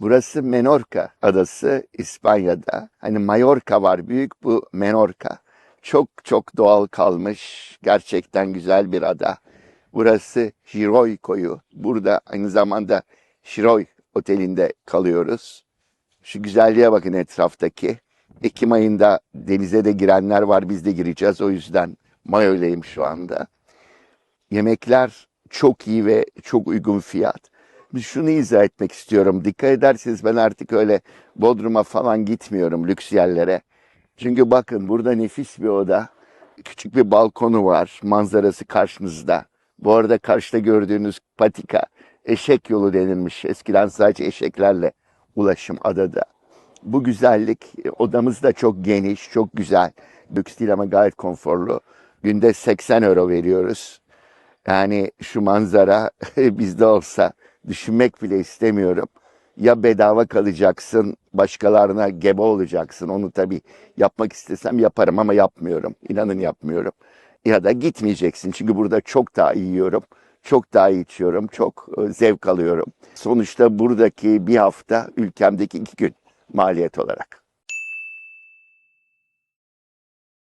Burası Menorca adası İspanya'da. Hani Mallorca var büyük bu Menorca. Çok çok doğal kalmış. Gerçekten güzel bir ada. Burası Hiroy koyu. Burada aynı zamanda Hiroy otelinde kalıyoruz. Şu güzelliğe bakın etraftaki. Ekim ayında denize de girenler var. Biz de gireceğiz. O yüzden mayoleyim şu anda. Yemekler çok iyi ve çok uygun fiyat. Şunu izah etmek istiyorum. Dikkat ederseniz ben artık öyle Bodrum'a falan gitmiyorum lüks yerlere. Çünkü bakın burada nefis bir oda. Küçük bir balkonu var. Manzarası karşınızda. Bu arada karşıda gördüğünüz patika eşek yolu denilmiş. Eskiden sadece eşeklerle ulaşım adada. Bu güzellik e, odamız da çok geniş, çok güzel. Lüks değil ama gayet konforlu. Günde 80 euro veriyoruz. Yani şu manzara bizde olsa düşünmek bile istemiyorum. Ya bedava kalacaksın, başkalarına gebe olacaksın. Onu tabii yapmak istesem yaparım ama yapmıyorum. İnanın yapmıyorum. Ya da gitmeyeceksin çünkü burada çok daha iyi yiyorum. Çok daha iyi içiyorum. Çok e, zevk alıyorum. Sonuçta buradaki bir hafta ülkemdeki iki gün maliyet olarak.